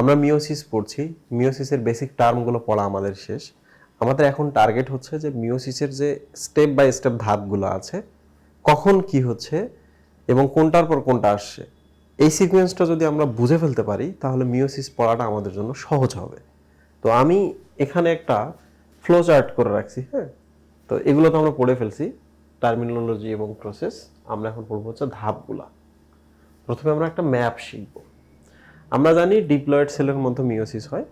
আমরা মিওসিস পড়ছি মিওসিসের বেসিক টার্মগুলো পড়া আমাদের শেষ। আমাদের এখন টার্গেট হচ্ছে যে মিওসিসের যে স্টেপ বাই স্টেপ ধাপগুলো আছে, কখন কি হচ্ছে এবং কোনটার পর কোনটা আসছে, এই সিকোয়েন্সটা যদি আমরা বুঝে ফেলতে পারি, তাহলে মিওসিস পড়াটা আমাদের জন্য সহজ হবে। তো আমি এখানে একটা ফ্লো চার্ট করে রাখছি হ্যাঁ? তো এগুলো তো আমরা পড়ে ফেলছি টার্মিনোলজি এবং প্রসেস আমরা এখন পড়ব হচ্ছে ধাপগুলা। প্রথমে আমরা একটা ম্যাপ শিখব। আমরা জানি ডিপ্লয়েড সেলের মধ্যে মিওসিস হয়।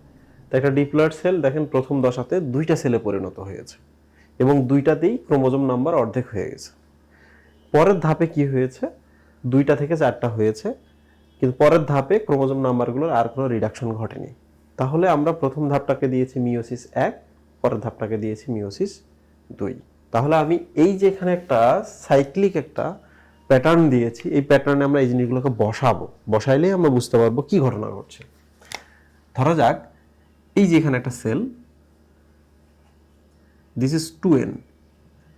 তো একটা ডিপ্লয়েড সেল দেখেন প্রথম দশাতে দুইটা সেলে পরিণত হয়েছে এবং দুইটাতেই ক্রোমোজোম নাম্বার অর্ধেক হয়ে গেছে। পরের ধাপে কি হয়েছে? দুইটা থেকে চারটা হয়েছে, কিন্তু পরের ধাপে ক্রোমোজোম নাম্বারগুলোর আর কোনো রিডাকশন ঘটেনি। তাহলে আমরা প্রথম ধাপটাকে দিয়েছি মিওসিস এক, পরের ধাপটাকে দিয়েছি মিওসিস দুই। তাহলে আমি এই যে এখানে একটা সাইক্লিক একটা প্যাটার্ন দিয়েছি, এই প্যাটার্নে আমরা এই জিনিসগুলোকে বসাবো। বসাইলেই আমরা বুঝতে পারব কি ঘটনা ঘটছে। ধরা যাক, এই যে এখানে একটা cell this is two N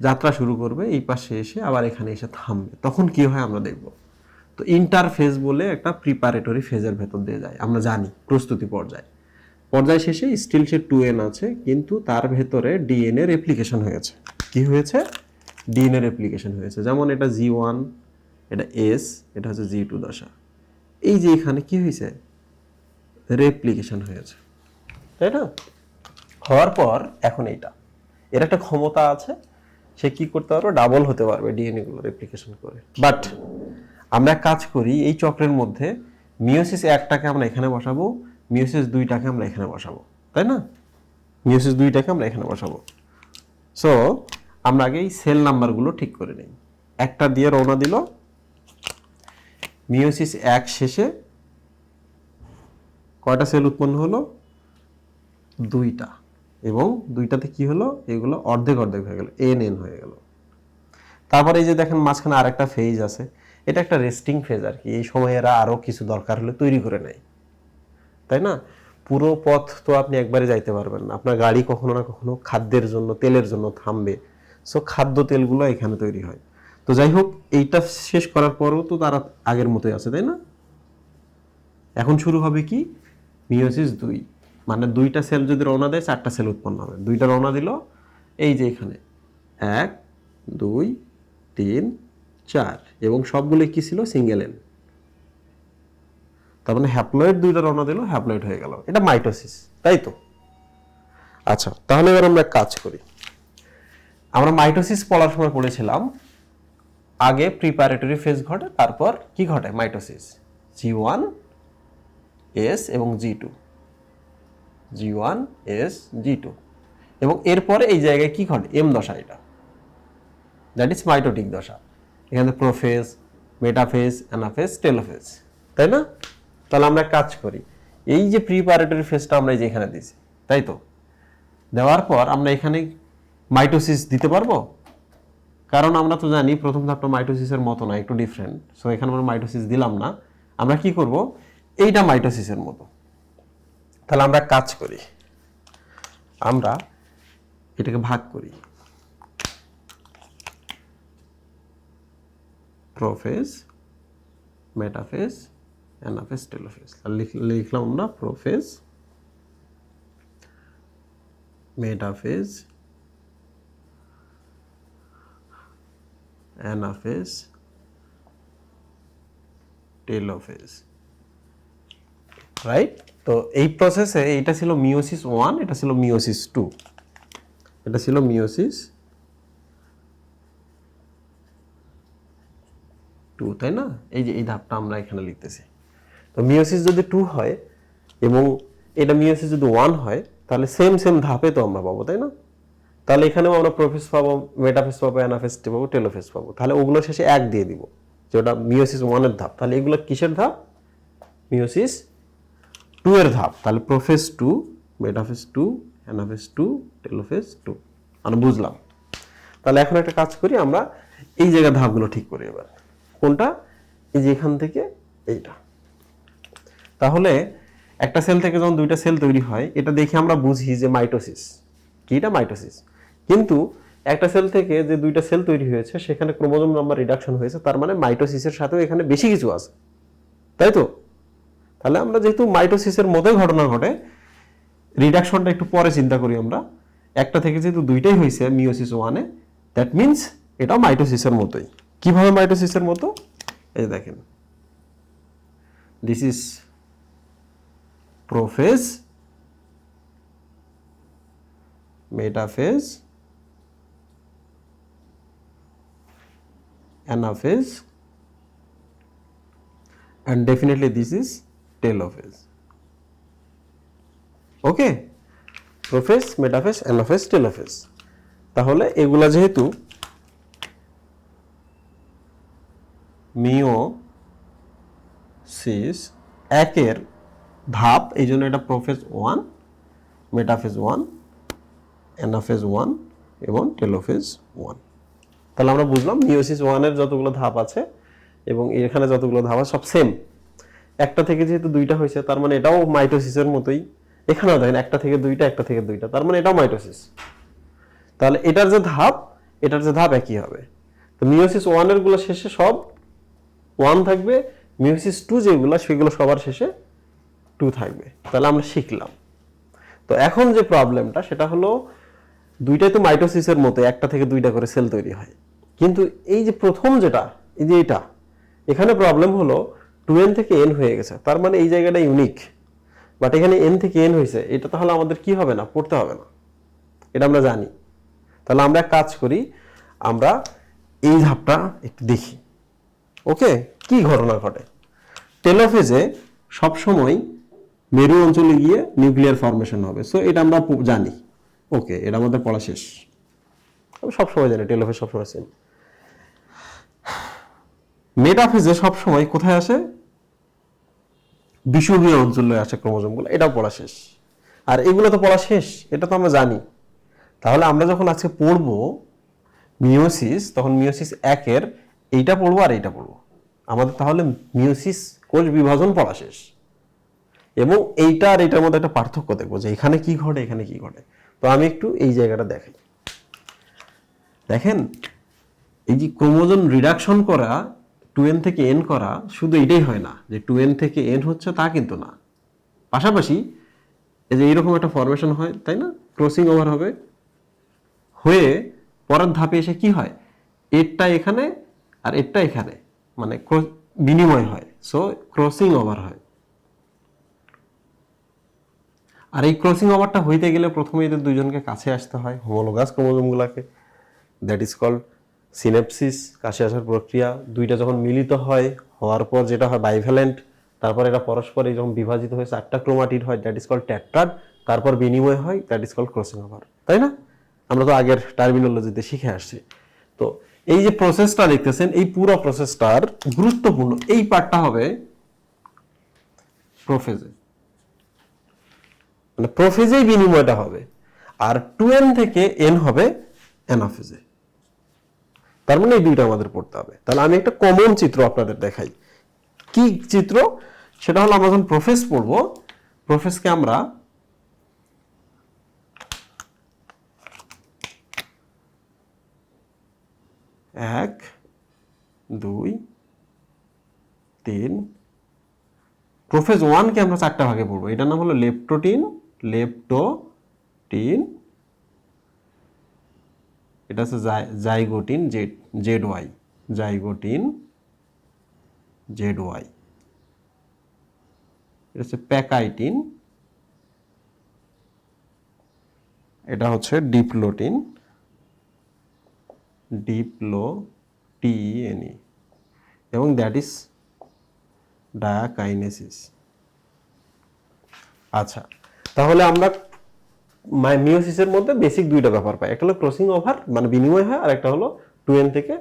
যাত্রা শুরু করবে, এই পাশে এসে আবার এখানে এসে থামবে। তখন কি হয় আমরা দেখব। তো ইন্টারফেজ বলে একটা প্রিপারেটরি ফেজের ভেতর দিয়ে যায়। আমরা জানি, প্রস্তুতি পর্যায়। পর্যায় শেষে স্টিল সে টু এন আছে, কিন্তু তার ভেতরে ডিএনএ রেপ্লিকেশন হয়েছে। কি হয়েছে? ডিএনএ রেপ্লিকেশন হয়েছে। যেমন এটা জি ওয়ান এটা এস এটা হচ্ছে জি টু দশা। এই যে এখানে কি হয়েছে? রেপ্লিকেশন হয়েছে। তাই না? হওয়ার পর এখন এইটা। এর একটা ক্ষমতা আছে, সে কি করতে পারবে? ডাবল হতে পারবে ডিএনএ গুলো রেপ্লিকেশন করে। বাট আমরা কাজ করি, এই চক্রের মধ্যে মিওসিস একটাকে আমরা এখানে বসাবো মিওসিস দুইটাকে আমরা এখানে বসাবো। তাই না? মিওসিস দুইটাকে আমরা এখানে বসাবো। সো আমরা আগে এই সেল নাম্বারগুলো ঠিক করে নিই। একটা দিয়ে রওনা দিল মিওসিস এক শেষে কয়টা সেল উৎপন্ন হলো? দুইটা। এবং দুইটাতে কি হলো? এগুলো অর্ধেক অর্ধেক হয়ে গেল, এন এন হয়ে গেল। তারপরে এই যে দেখেন মাঝখানে আরেকটা ফেজ আছে, এটা একটা রেস্টিং ফেজ আর কি। এই সময় এরা আরও কিছু দরকার হলে তৈরি করে নেয়। তাই না? পুরো পথ তো আপনি একবারে যাইতে পারবেন না। আপনার গাড়ি কখনো না কখনো খাদ্যের জন্য, তেলের জন্য থামবে। সো খাদ্য তেলগুলো এখানে তৈরি হয়। তো যাই হোক, এইটা শেষ করার পরও তো তারা আগের মতোই আছে, তাই না? এখন শুরু হবে কি? মিওসিস দুই। মানে দুইটা সেল যদি রওনা দেয়, চারটা সেল উৎপন্ন হবে। দুইটা রওনা দিল, এই যে এখানে। এক, দুই, তিন, চার। এবং সবগুলো কি ছিল? Single N. তার মানে হ্যাপ্লয়েড দুইটা রওনা দিল, হ্যাপ্লয়েড হয়ে গেল। এটা মাইটোসিস, তাই তো? আচ্ছা তাহলে এবার আমরা কাজ করি। আমরা মাইটোসিস পড়ার সময় পড়েছিলাম আগে প্রিপারেটরি ফেজ ঘটে, তারপর কি ঘটে? মাইটোসিস জি ওয়ান এস এবং G two G one S G two এবং এরপরে এই জায়গায় কি ঘটে? এম দশা এটা। দ্যাট ইজ মাইটোটিক দশা। এখানে প্রোফেজ মেটাফেজ অ্যানাফেজ টেলোফেজ তাই না? তাহলে আমরা এক কাজ করি। এই যে প্রিপারেটরি ফেজটা আমরা এই যে এখানে দিয়েছি, তাই তো? দেওয়ার পর আমরা এখানে মাইটোসিস দিতে পারব? কারণ আমরা তো জানি প্রথম ধাপটা মাইটোসিসের মতো না, একটু ডিফারেন্ট সো এখানে আমরা মাইটোসিস দিলাম না। আমরা কি করব? এইটা মাইটোসিসের মতো। তাহলে আমরা কাজ করি। আমরা এটাকে ভাগ করি। প্রোফেজ মেটাফেজ অ্যানাফেজ টেলোফেজ লিখলাম আমরা prophase metaphase anaphase telophase right তো এই প্রসেসে এটা ছিল মিওসিস ওয়ান এটা ছিল মিওসিস টু এটা ছিল মিওসিস টু তাই না? এই যে এই ধাপটা আমরা এখানে লিখতেছি। তো মিওসিস যদি টু হয় এবং এটা মিওসিস যদি ওয়ান হয়, তাহলে সেম সেম ধাপে তো আমরা পাবো, তাই না? তাহলে এখানেও আমরা প্রোফেস পাবো মেটাফেস পাবো অ্যানাফেস পাবো টেলোফেস পাবো। তাহলে ওগুলো শেষে এক দিয়ে দিব যেটা মিওসিস ওয়ানের ধাপ। তাহলে এগুলো কিসের ধাপ? মিওসিস টু এর ধাপ। তাহলে prophase two metaphase two anaphase two telophase two মানে বুঝলাম। তাহলে এখন একটা কাজ করি, আমরা এই জায়গার ধাপগুলো ঠিক করি এবার। কোনটা? এই যে এখান থেকে এইটা। তাহলে একটা সেল থেকে যখন দুইটা সেল তৈরি হয়, এটা দেখে আমরা বুঝি যে মাইটোসিস কি এটা মাইটোসিস কিন্তু একটা সেল থেকে যে দুইটা সেল তৈরি হয়েছে, সেখানে ক্রোমোজোম নাম্বার রিডাকশন হয়েছে, তার মানে মাইটোসিসের সাথেও এখানে বেশি কিছু আছে। তাই তো? তাহলে আমরা যেহেতু মাইটোসিসের মতোই ঘটনা ঘটে রিডাকশনটা একটু পরে চিন্তা করি আমরা। একটা থেকে যেহেতু দুইটাই হয়েছে মিওসিস ওয়ানে দ্যাট মিনস এটাও মাইটোসিসের মতোই। কীভাবে মাইটোসিসের মতো? এই যে দেখেন। This is prophase metaphase anaphase and definitely this is telophase okay prophase metaphase anaphase telophase তাহলে এগুলা যেহেতু মিও সিস একের ধাপ, এই জন্য এটা prophase one metaphase one anaphase one এবং টেলোফেজ ওয়ান। তাহলে আমরা বুঝলাম মিওসিস ওয়ানের যতগুলো ধাপ আছে এবং এখানে যতগুলো ধাপ আছে, সব সেম একটা থেকে যেহেতু দুইটা হয়েছে, তার মানে এটাও মাইটোসিসের মতোই। এখানেও দেখেন একটা থেকে দুইটা, একটা থেকে দুইটা, তার মানে এটাও মাইটোসিস তাহলে এটার যে ধাপ, এটার যে ধাপ একই হবে। তো মিওসিস ওয়ানেরগুলো শেষে সব ওয়ান থাকবে মিওসিস টু যেগুলো, সেগুলো সবার শেষে টু থাকবে। তাহলে আমরা শিখলাম। তো এখন যে প্রবলেমটা সেটা হলো দুইটাই তো মাইটোসিসের মতো একটা থেকে দুইটা করে সেল তৈরি হয়। কিন্তু এই যে প্রথম যেটা, এই যে এটা, এখানে প্রবলেম হলো টু এন থেকে এন হয়ে গেছে। তার মানে এই জায়গাটা ইউনিক বাট এখানে এন থেকে এন হয়েছে, এটা তাহলে আমাদের কি হবে না? পড়তে হবে না। এটা আমরা জানি। তাহলে আমরা কাজ করি, আমরা এই ধাপটা একটু দেখি। ওকে কি ঘটনা ঘটে? টেলোফেজে সবসময় মেরু অঞ্চলে গিয়ে নিউক্লিয়ার ফর্মেশন হবে। সো এটা আমরা জানি। ওকে এটা আমাদের পড়া শেষ। আমি সবসময় জানি টেলোফেজ সবসময় সেম মেটাফেজে সবসময় কোথায় আসে? বিষুবীয় অঞ্চলে আসে ক্রোমোজোমগুলো। এটাও পড়া শেষ। আর এগুলো তো পড়া শেষ। এটা তো আমরা জানি। তাহলে আমরা যখন আজকে পড়ব মিওসিস তখন মিওসিস একের এইটা পড়ব আর এইটা পড়ব। আমাদের তাহলে মিওসিস কোষ বিভাজন পড়া শেষ। এবং এইটা আর এইটার মধ্যে একটা পার্থক্য দেখব যে এখানে কি ঘটে, এখানে কি ঘটে। তো আমি একটু এই জায়গাটা দেখাই। দেখেন, এই যে ক্রোমোজোম রিডাকশন করা টু এন থেকে এন করা শুধু এটাই হয় না, যে টু এন থেকে এন হচ্ছে তা কিন্তু না। পাশাপাশি এই যে এইরকম একটা ফরমেশন হয়, তাই না? ক্রসিং ওভার হবে। হয়ে পরের ধাপে এসে কি হয়? এরটা এখানে আর এরটা এখানে মানে বিনিময় হয়। সো ক্রসিং ওভার হয়। আর এই ক্রসিং ওভারটা হইতে গেলে প্রথমে এদের দুজনকে কাছে আসতে হয় হোমোলোগাস ক্রোমোজোমগুলোকে দ্যাট ইজ কল্ড সিনেপসিস কাছে আসার প্রক্রিয়া দুইটা যখন মিলিত হয়, হওয়ার পর যেটা হয় বাইভ্যালেন্ট তারপর এটা পরস্পরে যখন বিভাজিত হয়ে চারটা ক্রোমাটিড হয় দ্যাট ইজ কল্ড ট্যাট্রাড তারপর বিনিময় হয় that is call crossing over তাই না? আমরা তো আগের টার্মিনোলজিতে শিখে আসছি। তো এই যে প্রসেসটা দেখতেছেন, এই পুরো প্রসেসটার গুরুত্বপূর্ণ, এই পার্টটা হবে প্রোফেজে মানে প্রোফেজেই বিনিময়টা হবে, আর টু এন থেকে এন হবে অ্যানাফেজে তার মানে এই দুইটা আমাদের পড়তে হবে। তাহলে আমি একটা কমন চিত্র আপনাদের দেখাই। কি চিত্র? সেটা হলো আমরা যখন প্রফেস পড়ব প্রফেসকে আমরা এক, দুই, তিন প্রোফেজ ওয়ানকে আমরা চারটা ভাগে পড়ব। এটার নাম হলো লেপ্টোটিন লেপ্টোটিন এটা হচ্ছে zygotene Z Z Y. Zygotene Z Y. এটা হচ্ছে প্যাকাইটিন। এটা হচ্ছে ডিপ্লোটিন। ডিপ্লো টিএনই এবং দ্যাট ইজ ডায়াকাইনেসিস। আচ্ছা তাহলে আমরা মিওসিসের মধ্যে বেসিক দুইটা ব্যাপার পায়। একটা হলো ক্রসিং ওভার মানে বিনিময় হয়, আর একটা হলো টু এন থেকে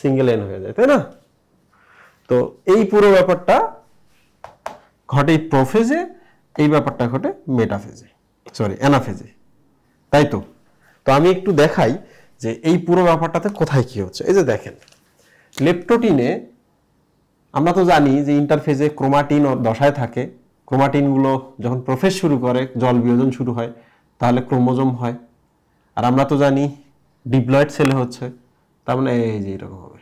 সিঙ্গেল এন হয়ে যায়, তাই না? তো এই পুরো ব্যাপারটা ঘটে প্রোফেজে এই ব্যাপারটা ঘটে মেটাফেজে সরি অ্যানাফেজে তাই তো? তো আমি একটু দেখাই যে এই পুরো ব্যাপারটাতে কোথায় কি হচ্ছে। এই যে দেখেন লেপটোটিনে আমরা তো জানি যে ইন্টারফেজে ক্রোমাটিন দশায় থাকে। ক্রোমাটিনগুলো যখন প্রফেস শুরু করে, জল বিয়োজন শুরু হয় তাহলে ক্রোমোজোম হয়। আর আমরা তো জানি ডিপ্লয়েড সেলে হচ্ছে, তার মানে এই যে এরকম হবে।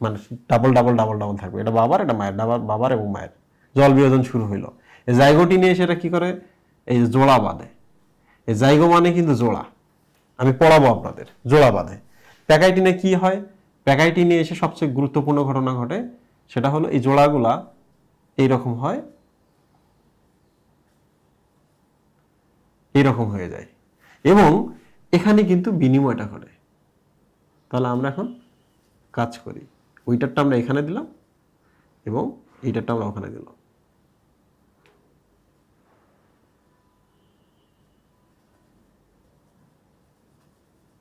মানে ডাবল ডাবল ডাবল ডাবল থাকবে। এটা বাবার, এটা মায়ের ডাবার বাবার এবং মায়ের। জল বিভাজন শুরু হইল। এই জাইগোটিনে এসে এটা কি করে? এই যে জোড়া বাঁধে। এই জাইগো মানে কিন্তু জোড়া। আমি পড়াবো আপনাদের। জোড়া বাঁধে। প্যাকাইটিনে কি হয়? প্যাকাইটিনে এসে সবচেয়ে গুরুত্বপূর্ণ ঘটনা ঘটে, সেটা হলো এই জোড়াগুলা এইরকম হয় এইরকম হয়ে যায়। এবং এখানে কিন্তু বিনিময়টা ঘটে। তাহলে আমরা এখন কাজ করি। ওইটারটা আমরা এখানে দিলাম এবং এইটারটা আমরা ওখানে দিলাম।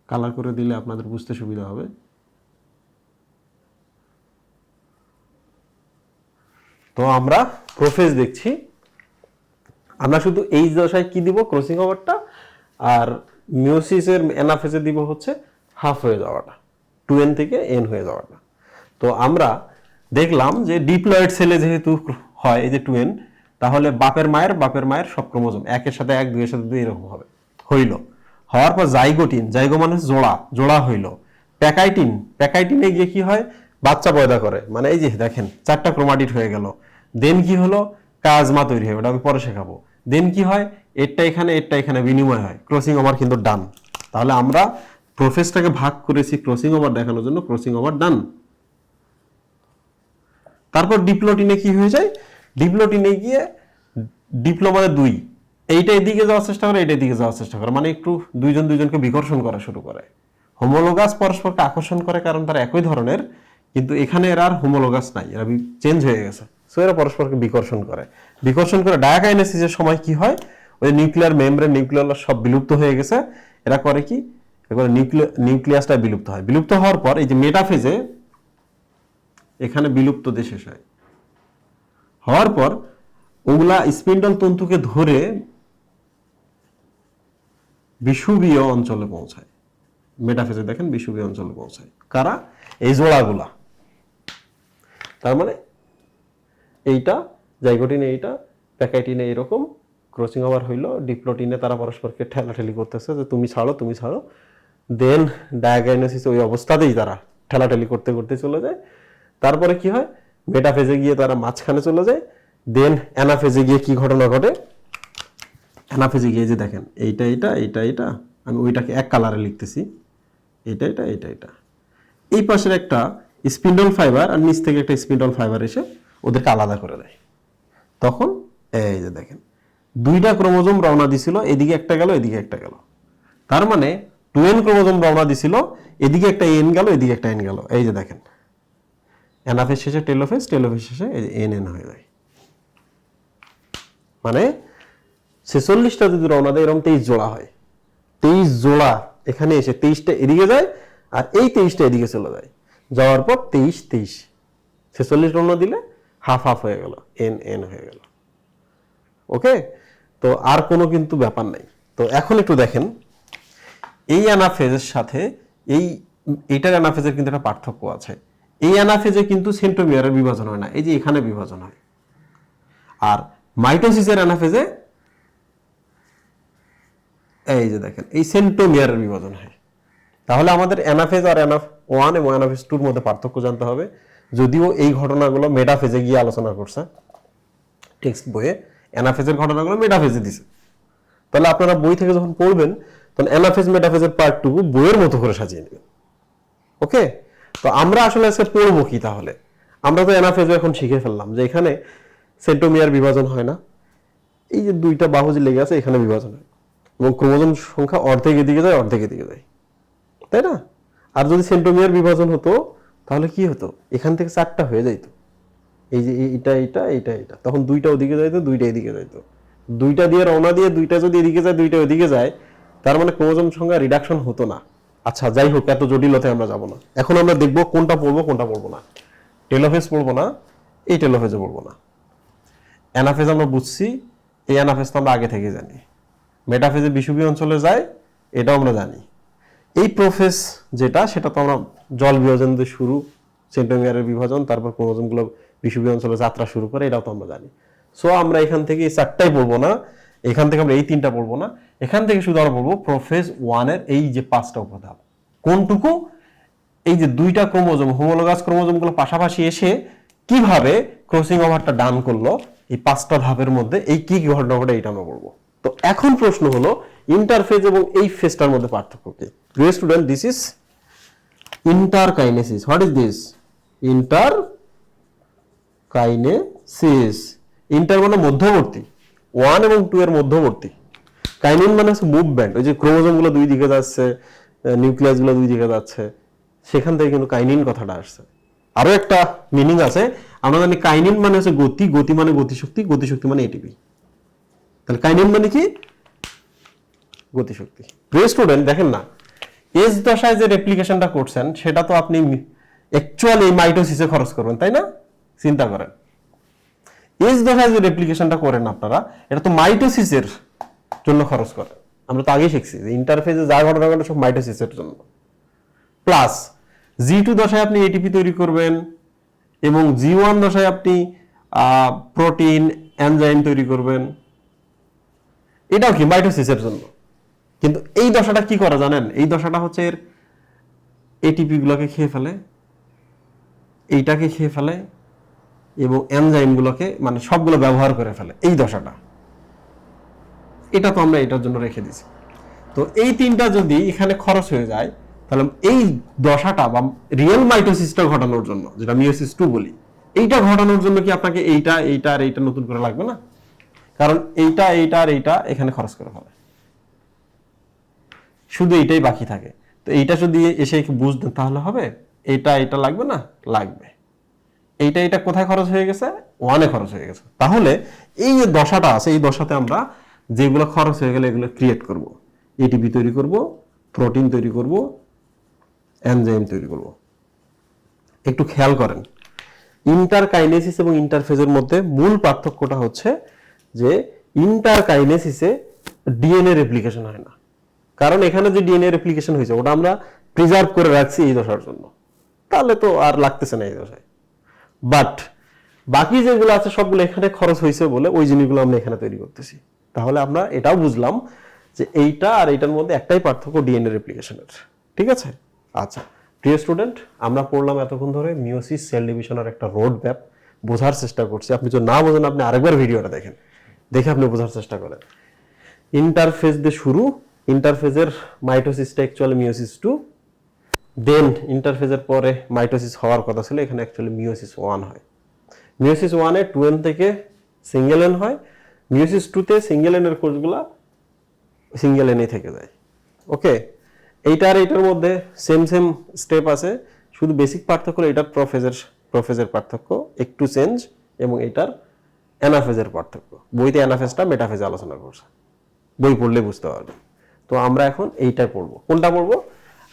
কালার করে দিলে আপনাদের বুঝতে সুবিধা হবে। তো আমরা প্রোফেস দেখছি। আমরা শুধু এই দশায় কি দিব? ক্রসিং ওভারটা আর মিওসিসের এনাফেসে দিব হচ্ছে হাফ হয়ে যাওয়াটা। টু এন থেকে এন হয়ে যাওয়াটা। তো আমরা দেখলাম যে ডিপ্লয়েড সেলে যেহেতু হয় এই যে টু এন তাহলে বাপের মায়ের বাপের মায়ের সব ক্রোমোজোম একের সাথে এক, দুইয়ের সাথে দুই এরকম হবে, হইল। হওয়ার পর জাইগোটিন, জাইগো মানে জোড়া জোড়া হইল। প্যাকাইটিন, প্যাকাইটিনে গিয়ে কি হয়? বাচ্চা পয়দা করে। মানে এই যে দেখেন, চারটা ক্রোমাটিড হয়ে গেল। দেন কি হলো? কাজমা তৈরি হয় ওটা আমি পরে শেখাবো। দেন কি হয়? এরটা এখানে এরটা এখানে, বিনিময় হয়। ক্রসিং ওভার কিন্তু ডান তাহলে আমরা প্রফেসটাকে ভাগ করেছি ক্রসিং ওভার দেখানোর জন্য ক্রসিং ওভার ডান তারপর ডিপ্লোটিনে কি হয়ে যায়? ডিপ্লোটিনে গিয়ে ডিপ্লোমাতে দুই। এইটা এদিকে যাওয়ার চেষ্টা করে, এইটা এদিকে যাওয়ার চেষ্টা করে। মানে একটু দুইজন দুইজনকে বিকর্ষণ করা শুরু করে। হোমোলোগাস পরস্পরকে আকর্ষণ করে, কারণ তারা একই ধরনের, কিন্তু এখানে এরা আর হোমোলোগাস নাই। এরা চেঞ্জ হয়ে গেছে। সো এরা পরস্পরকে বিকর্ষণ করে। বিকর্ষণ করে ডায়াকাইনেসিসের সময় কি হয়? ওই নিউক্লিয়ার মেমব্রেন নিউক্লিয়ার সব বিলুপ্ত হয়ে গেছে। এরা করে কি? এগুলো নিউক্লিয়াসটা বিলুপ্ত হয়। বিলুপ্ত হওয়ার পর এই যে মেটাফেজে এখানে বিলুপ্ত দিয়ে শেষ হয় হওয়ার পর ওগুলা স্পিন্ডল তন্তুকে ধরে বিষুবীয় অঞ্চলে পৌঁছায়। মেটাফেজে দেখেন বিষুবীয় অঞ্চলে পৌঁছায়। কারা? এই জোড়াগুলা। তার মানে এইটা, জাইগোটিনে এইটা, প্যাকাইটিনে এরকম ক্রসিং ওভার হইল, ডিপ্লোটিনে তারা পরস্পরকে ঠেলাঠেলি করতেছে যে তুমি ছাড়ো তুমি ছাড়ো। দেন ডায়াগাইনোসিস ওই অবস্থাতেই তারা ঠেলাঠেলি করতে করতে চলে যায়। তারপরে কি হয়? মেটাফেজে গিয়ে তারা মাঝখানে চলে যায়। দেন অ্যানাফেজে গিয়ে কি ঘটনা ঘটে? অ্যানাফেজে গিয়ে যে দেখেন, এইটা এটা এইটা এটা আমি ওইটাকে এক কালারে লিখতেছি। এটা এটা এটা এটা এই পাশের একটা স্পিন্ডল ফাইবার আর নিচ থেকে একটা স্পিন্ডল ফাইবার এসে ওদেরকে আলাদা করে দেয়। তখন, এই যে দেখেন, দুইটা ক্রোমোজোম রওনা দিছিল, এদিকে একটা গেল, এদিকে একটা গেল। তার মানে টু এন ক্রোমোজোম রওনা দিছিল, এদিকে একটা এন গেল, এদিকে একটা এন গেল। এই যে দেখেন অ্যানাফেজ শেষে টেলোফেজ টেলোফেজ শেষে এন এন হয়ে যায়। মানে ছেচল্লিশটা যদি রওনা দেয়, এরকম তেইশ জোড়া হয়। তেইশ জোড়া, এখানে এসে তেইশটা এদিকে যায়, আর এই তেইশটা এদিকে চলে যায়। যাওয়ার পর তেইশ তেইশ। ছেচল্লিশ রওনা দিলে হাফ হাফ হয়ে গেল এন এন হয়ে গেল। ওকে তো আর কোনো কিন্তু ব্যাপার নাই। তো এখন একটু দেখেন, এই অ্যানাফেজের সাথে এই, এটার অ্যানাফেজের কিন্তু একটা পার্থক্য আছে। এই অ্যানাফেজে কিন্তু সেন্টোমিয়ারের বিভাজন হয় না, এই যে এখানে বিভাজন হয়। আর মাইটোসিসের অ্যানাফেজে, এই যে দেখেন, এই সেন্টোমিয়ারের বিভাজন হয়। তাহলে আমাদের অ্যানাফেজ আর অ্যানাফ ওয়ান এবং অ্যানাফেজ টুর মধ্যে পার্থক্য জানতে হবে। যদিও এই ঘটনাগুলো মেটাফেজে গিয়ে আলোচনা করছে, টেক্সট বইয়ে অ্যানাফেজের ঘটনাগুলো মেটাফেজে দিছে। তাহলে আপনারা বই থেকে যখন পড়বেন তখন অ্যানাফেজ মেটাফেজের পার্টটুকু বইয়ের মতো করে সাজিয়ে নেবেন। ওকে তো আমরা আসলে আজকে পড়ব কি তাহলে? আমরা তো অ্যানাফেজও এখন শিখে ফেললাম যে এখানে সেন্টোমিয়ার বিভাজন হয় না। এই যে দুইটা বাহু যে লেগে আছে, এখানে বিভাজন হয়। এবং ক্রোমোজোম সংখ্যা অর্ধেক এদিকে যায়, অর্ধেক এদিকে যায়। তাই না? আর যদি সেন্টোমিয়ার বিভাজন হতো তাহলে কি হতো? এখান থেকে চারটা হয়ে যাইতো। এই যে এটা এটা এইটা এটা। তখন দুইটা ওদিকে যাইতো, দুইটা এদিকে যাইতো। দুইটা দিয়ে রওনা দিয়ে দুইটা যদি এদিকে যায়, দুইটা ওদিকে যায়, তার মানে ক্রোমোজোম সংখ্যা রিডাকশন হতো না। আচ্ছা যাই হোক, এত জটিলতায় আমরা যাব না। এখন আমরা দেখব কোনটা পড়ব কোনটা পড়ব না। টেলোফেজ পড়ব না, এই টেলোফেজে পড়ব না। অ্যানাফেজ আমরা বুঝছি, এই অ্যানাফেজ তো আমরা আগে থেকে জানি। মেটাফেজে বিষুবী অঞ্চলে যায়, এটাও আমরা জানি। এই প্রোফেস যেটা, সেটা তো আমরা জল বিভাজন দিয়ে শুরু সেন্টোমিয়ারের বিভাজন, তারপর ক্রোমোজোমগুলো বিষুবী অঞ্চলে যাত্রা শুরু করে, এটাও তো আমরা জানি। সো আমরা এখান থেকে এই চারটাই পড়ব না, এখান থেকে আমরা এই তিনটা পড়ব না। এখান থেকে শুধু আমরা পড়ব প্রোফেস ওয়ানের এই যে পাঁচটা উপধাপ, কোনটুকু? এই যে দুইটা ক্রোমোজোম হোমোলোগাস ক্রোমোজোমগুলো পাশাপাশি এসে কীভাবে ক্রসিং ওভারটা ডান করল, এই পাঁচটা ধাপের মধ্যে এই কি কি ঘটনা ঘটে এটা আমরা বলব। তো এখন প্রশ্ন হলো ইন্টারফেজ এবং এই ফেজটার মধ্যে পার্থক্য কি? প্রিয় student this is interkinesis what is this interkinesis inter মানে মধ্যবর্তী। ওয়ান এবং টু এর মধ্যবর্তী। কাইনিন মানে হচ্ছে মুভমেন্ট ওই যে ক্রোমোজোমগুলো দুই দিকে যাচ্ছে নিউক্লিয়াসগুলো দুই দিকে যাচ্ছে, সেখান থেকে কিন্তু কাইনিন কথাটা আসছে। আরও একটা মিনিং আছে। আমরা জানি কাইনিন মানে হচ্ছে গতি গতি মানে গতিশক্তি গতিশক্তি মানে এটিপি তাহলে কাইনিন মানে কি? গতিশক্তি। প্রিয় স্টুডেন্ট দেখেন না এস দশায় যে রেপ্লিকেশনটা করছেন, সেটা তো আপনি অ্যাকচুয়ালি মাইটোসিসে খরচ করবেন, তাই না? চিন্তা করেন। এস দশায় যে রেপ্লিকেশনটা করেন আপনারা, এটা তো মাইটোসিসের জন্য খরচ করেন আমরা তো আগেই শিখছি যে ইন্টারফেসে যা ঘটনা ঘটে সব মাইটোসিসের জন্য। প্লাস জি টু দশায় আপনি এটিপি তৈরি করবেন এবং জি ওয়ান দশায় আপনি প্রোটিন এনজাইম তৈরি করবেন। এটাও কি মাইটোসিসের জন্য কিন্তু এই দশাটা কি করা জানেন? এই দশাটা হচ্ছে এর এটিপি গুলোকে খেয়ে ফেলে, এইটাকে খেয়ে ফেলে এবং এনজাইম গুলোকে মানে সবগুলো ব্যবহার করে ফেলে, এই দশাটা। এটা তো আমরা এটার জন্য রেখে দিছি তো এই তিনটা যদি এখানে খরচ হয়ে যায়, তাহলে এই দশাটা বা রিয়েল মাইটোসিসটা ঘটানোর জন্য, যেটা মিওসিস টু বলি, এইটা ঘটানোর জন্য কি আপনাকে এইটা এইটা আর এইটা নতুন করে লাগবে না? কারণ এইটা এইটা আর এইটা এখানে খরচ করা হবে। শুধু এইটাই বাকি থাকে। তো এইটা যদি এসে বুঝতেন তাহলে হবে এটা এটা লাগবে না? লাগবে। এইটা এটা কোথায় খরচ হয়ে গেছে? ওয়ানে খরচ হয়ে গেছে। তাহলে এই যে দশাটা আছে, এই দশাতে আমরা যেগুলো খরচ হয়ে গেলে এগুলো ক্রিয়েট করব। এটিপি তৈরি করব প্রোটিন তৈরি করব এনজাইম তৈরি করব। একটু খেয়াল করেন ইন্টারকাইনেসিস এবং ইন্টারফেজের মধ্যে মূল পার্থক্যটা হচ্ছে যে ইন্টার ইন্টারকাইনেসিসে ডিএনএ রেপ্লিকেশন হয় না। কারণ এখানে যে ডিএনএ রেপ্লিকেশন হয়েছে, ওটা আমরা প্রিজার্ভ করে রাখছি এই দশার জন্য। তাহলে তো আর লাগতেছে না এই দশায়। বাট বাকি যেগুলো আছে, সবগুলো এখানে খরচ হয়েছে বলে ওই জিনিসগুলো আমরা এখানে তৈরি করতেছি। তাহলে আমরা এটাও বুঝলাম যে এইটা আর এইটার মধ্যে একটাই পার্থক্য ডিএনএ রেপ্লিকেশনের ঠিক আছে? আচ্ছা প্রিয় স্টুডেন্ট আমরা পড়লাম এতক্ষণ ধরে মিওসিস সেল ডিভিশনের একটা রোড ম্যাপ বোঝার চেষ্টা করছি। আপনি যদি না বোঝেন, আপনি আরেকবার ভিডিওটা দেখেন। দেখে আপনি বোঝার চেষ্টা করেন। ইন্টারফেস দিয়ে শুরু ইন্টারফেজের মাইটোসিসটা অ্যাকচুয়ালি মিওসিস টু দেন ইন্টারফেজের পরে মাইটোসিস হওয়ার কথা ছিল, এখানে অ্যাকচুয়ালি মিওসিস ওয়ান হয়। মিওসিস ওয়ানে টু এন থেকে সিঙ্গেল এন হয় মিওসিস টুতে সিঙ্গেল এনের কোষগুলা সিঙ্গেল এনেই থেকে যায়। ওকে এইটা আর এইটার মধ্যে সেম সেম স্টেপ আছে, শুধু বেসিক পার্থক্য এটার প্রফেজের প্রফেজের পার্থক্য, একটু চেঞ্জ এবং এটার অ্যানাফেজের পার্থক্য। বইতে অ্যানাফেজটা মেটাফেজে আলোচনা করছে। বই পড়লে বুঝতে পারবে। তো আমরা এখন এইটা পড়ব। কোনটা পড়ব?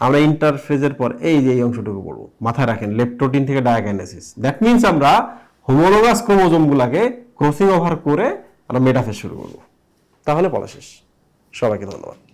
আমরা ইন্টারফেজের পর এই যে এই অংশটুকু পড়ব। মাথায় রাখেন লেপটোটিন থেকে ডায়াগনাইসিস দ্যাট মিনস আমরা হোমোলোগাস ক্রোমোজোমগুলোকে ক্রসিং ওভার করে আমরা মেটাফেজ শুরু করব। তাহলে পড়া শেষ। সবাইকে ধন্যবাদ।